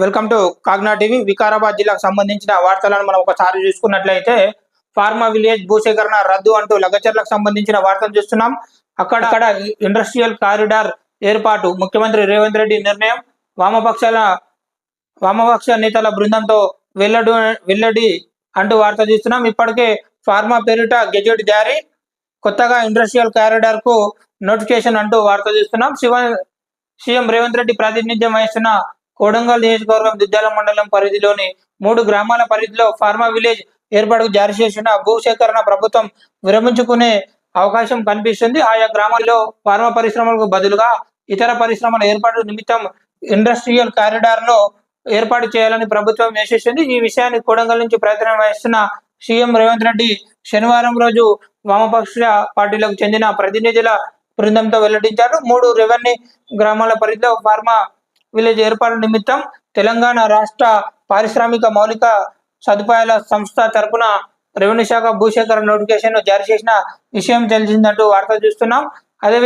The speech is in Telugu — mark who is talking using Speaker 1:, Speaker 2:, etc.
Speaker 1: Welcome to Kagna TV. Vikarabad జిల్లాకు సంబంధించిన వార్తలను మనం ఒకసారి చూసుకున్నట్లయితే ఫార్మా విలేజ్ భూసేకరణ రద్దు అంటూ లగచర్లకు సంబంధించిన వార్తలు చూస్తున్నాం. అక్కడ అక్కడ ఇండస్ట్రియల్ కారిడార్ ఏర్పాటు ముఖ్యమంత్రి రేవంత్ రెడ్డి నిర్ణయం. వామపక్షాల వామపక్ష నేతల బృందంతో వెల్లడు వెల్లడి అంటూ వార్త చూస్తున్నాం. ఇప్పటికే ఫార్మా పేరిట గెజెట్ జారీ. కొత్తగా ఇండస్ట్రియల్ కారిడార్కు నోటిఫికేషన్ అంటూ వార్త చూస్తున్నాం. శివ సీఎం రేవంత్ రెడ్డి ప్రాతినిధ్యం వహిస్తున్న కోడంగల్ నియోజకవర్గం దుద్దాల మండలం పరిధిలోని మూడు గ్రామాల పరిధిలో ఫార్మా విలేజ్ ఏర్పాటుకు జారీ చేసిన భూసేకరణ ప్రభుత్వం విరమించుకునే అవకాశం కనిపిస్తుంది. ఆయా గ్రామాల్లో ఫార్మా పరిశ్రమలకు బదులుగా ఇతర పరిశ్రమల ఏర్పాటు నిమిత్తం ఇండస్ట్రియల్ కారిడార్ను ఏర్పాటు చేయాలని ప్రభుత్వం వేసేసింది ఈ విషయాన్ని కోడంగల్ నుంచి ప్రయత్నం వహిస్తున్న సీఎం రేవంత్ రెడ్డి శనివారం రోజు వామపక్ష పార్టీలకు చెందిన ప్రతినిధుల బృందంతో వెల్లడించారు. మూడు రెవెన్యూ గ్రామాల పరిధిలో ఫార్మా విలేజ్ ఏర్పాటు నిమిత్తం తెలంగాణ రాష్ట్ర పారిశ్రామిక మౌలిక సదుపాయాల సంస్థ తరపున రెవెన్యూ శాఖ భూసేకరణ నోటిఫికేషన్ జారీ చేసిన విషయం తెలిసిందంటూ వార్తలు చూస్తున్నాం.